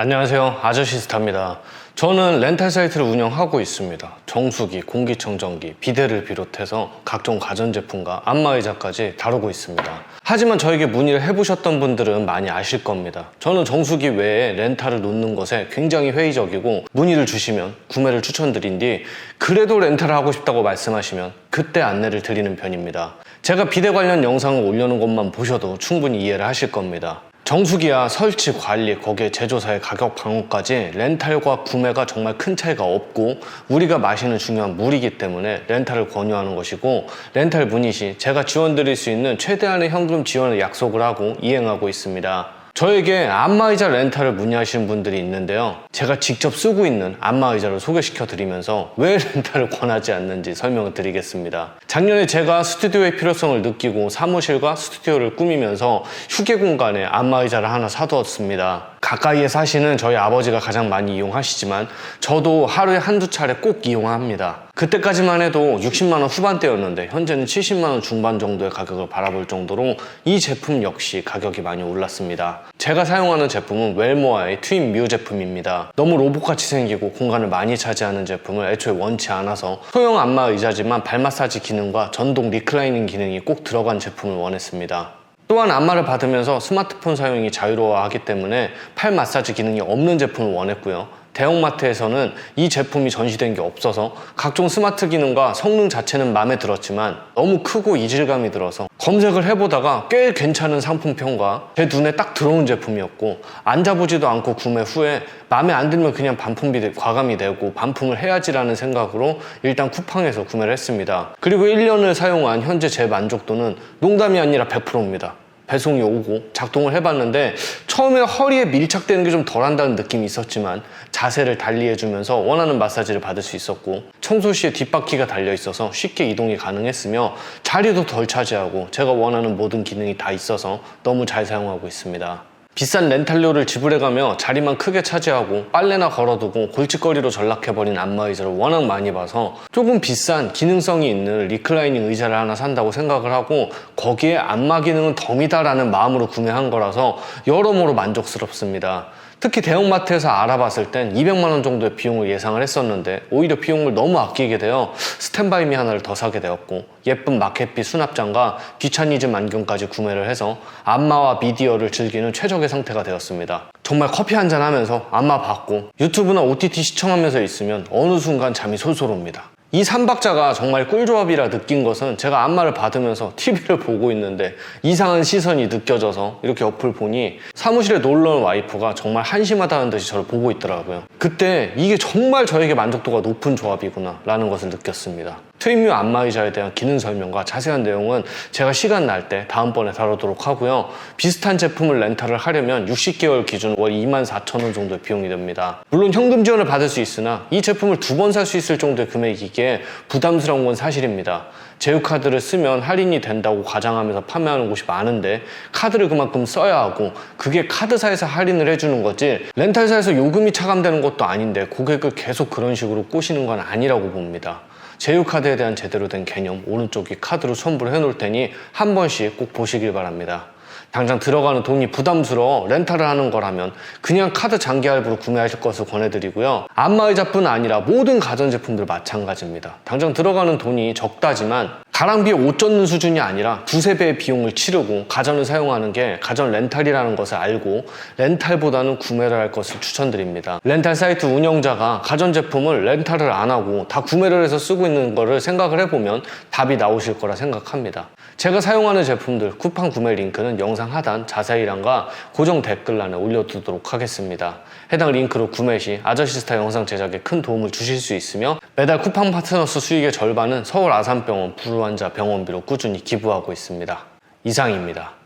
안녕하세요. 아저씨스타입니다. 저는 렌탈 사이트를 운영하고 있습니다. 정수기, 공기청정기, 비데를 비롯해서 각종 가전제품과 안마의자까지 다루고 있습니다. 하지만 저에게 문의를 해보셨던 분들은 많이 아실 겁니다. 저는 정수기 외에 렌탈을 놓는 것에 굉장히 회의적이고 문의를 주시면 구매를 추천드린 뒤 그래도 렌탈을 하고 싶다고 말씀하시면 그때 안내를 드리는 편입니다. 제가 비데 관련 영상을 올려놓은 것만 보셔도 충분히 이해를 하실 겁니다. 정수기와 설치 관리, 거기에 제조사의 가격 방어까지 렌탈과 구매가 정말 큰 차이가 없고 우리가 마시는 중요한 물이기 때문에 렌탈을 권유하는 것이고 렌탈 문의 시 제가 지원드릴 수 있는 최대한의 현금 지원을 약속을 하고 이행하고 있습니다. 저에게 안마의자 렌탈을 문의하시는 분들이 있는데요. 제가 직접 쓰고 있는 안마의자를 소개시켜 드리면서 왜 렌탈을 권하지 않는지 설명을 드리겠습니다. 작년에 제가 스튜디오의 필요성을 느끼고 사무실과 스튜디오를 꾸미면서 휴게 공간에 안마의자를 하나 사두었습니다. 가까이에 사시는 저희 아버지가 가장 많이 이용하시지만 저도 하루에 한두 차례 꼭 이용합니다. 그때까지만 해도 60만원 후반대였는데 현재는 70만원 중반 정도의 가격을 바라볼 정도로 이 제품 역시 가격이 많이 올랐습니다. 제가 사용하는 제품은 웰모아의 트윈 뮤 제품입니다. 너무 로봇같이 생기고 공간을 많이 차지하는 제품을 애초에 원치 않아서 소형 안마 의자지만 발 마사지 기능과 전동 리클라이닝 기능이 꼭 들어간 제품을 원했습니다. 또한 안마를 받으면서 스마트폰 사용이 자유로워하기 때문에 팔 마사지 기능이 없는 제품을 원했고요. 대형마트에서는 이 제품이 전시된 게 없어서 각종 스마트 기능과 성능 자체는 마음에 들었지만 너무 크고 이질감이 들어서 검색을 해보다가 꽤 괜찮은 상품평과 제 눈에 딱 들어온 제품이었고 앉아보지도 않고 구매 후에 마음에 안 들면 그냥 반품비 과감히 내고 반품을 해야지라는 생각으로 일단 쿠팡에서 구매를 했습니다. 그리고 1년을 사용한 현재 제 만족도는 농담이 아니라 100%입니다. 배송이 오고 작동을 해봤는데 처음에 허리에 밀착되는 게 좀 덜한다는 느낌이 있었지만 자세를 달리해주면서 원하는 마사지를 받을 수 있었고 청소 시에 뒷바퀴가 달려 있어서 쉽게 이동이 가능했으며 자리도 덜 차지하고 제가 원하는 모든 기능이 다 있어서 너무 잘 사용하고 있습니다. 비싼 렌탈료를 지불해가며 자리만 크게 차지하고 빨래나 걸어두고 골칫거리로 전락해버린 안마의자를 워낙 많이 봐서 조금 비싼 기능성이 있는 리클라이닝 의자를 하나 산다고 생각을 하고 거기에 안마 기능은 덤이다라는 마음으로 구매한 거라서 여러모로 만족스럽습니다. 특히 대형마트에서 알아봤을 땐 200만 원 정도의 비용을 예상을 했었는데 오히려 비용을 너무 아끼게 되어 스탠바이미 하나를 더 사게 되었고 예쁜 마켓빛 수납장과 귀차니즘 안경까지 구매를 해서 안마와 미디어를 즐기는 최적의 상태가 되었습니다. 정말 커피 한 잔 하면서 안마 받고 유튜브나 OTT 시청하면서 있으면 어느 순간 잠이 솔솔 옵니다. 이 삼박자가 정말 꿀조합이라 느낀 것은 제가 안마를 받으면서 TV를 보고 있는데 이상한 시선이 느껴져서 이렇게 옆을 보니 사무실에 놀러 온 와이프가 정말 한심하다는 듯이 저를 보고 있더라고요. 그때 이게 정말 저에게 만족도가 높은 조합이구나 라는 것을 느꼈습니다. 트윈뮤 안마의자에 대한 기능 설명과 자세한 내용은 제가 시간 날 때 다음번에 다루도록 하고요. 비슷한 제품을 렌탈을 하려면 60개월 기준 월 24,000원 정도의 비용이 됩니다. 물론 현금 지원을 받을 수 있으나 이 제품을 두 번 살 수 있을 정도의 금액이기에 부담스러운 건 사실입니다. 제휴카드를 쓰면 할인이 된다고 가장하면서 판매하는 곳이 많은데 카드를 그만큼 써야 하고 그게 카드사에서 할인을 해주는 거지 렌탈사에서 요금이 차감되는 것도 아닌데 고객을 계속 그런 식으로 꼬시는 건 아니라고 봅니다. 제휴카드에 대한 제대로 된 개념 오른쪽 이 카드로 첨부를 해놓을 테니 한 번씩 꼭 보시길 바랍니다. 당장 들어가는 돈이 부담스러워 렌탈을 하는 거라면 그냥 카드 장기 할부로 구매하실 것을 권해드리고요. 안마의자뿐 아니라 모든 가전제품들 마찬가지입니다. 당장 들어가는 돈이 적다지만 가랑비에 옷 젖는 수준이 아니라 두세 배의 비용을 치르고 가전을 사용하는 게 가전 렌탈이라는 것을 알고 렌탈보다는 구매를 할 것을 추천드립니다. 렌탈 사이트 운영자가 가전제품을 렌탈을 안 하고 다 구매를 해서 쓰고 있는 거를 생각을 해보면 답이 나오실 거라 생각합니다. 제가 사용하는 제품들 쿠팡 구매 링크는 영상 하단 자세히란과 고정 댓글란에 올려두도록 하겠습니다. 해당 링크로 구매 시 아저씨스타 영상 제작에 큰 도움을 주실 수 있으며 매달 쿠팡 파트너스 수익의 절반은 서울 아산병원 불환자 병원비로 꾸준히 기부하고 있습니다. 이상입니다.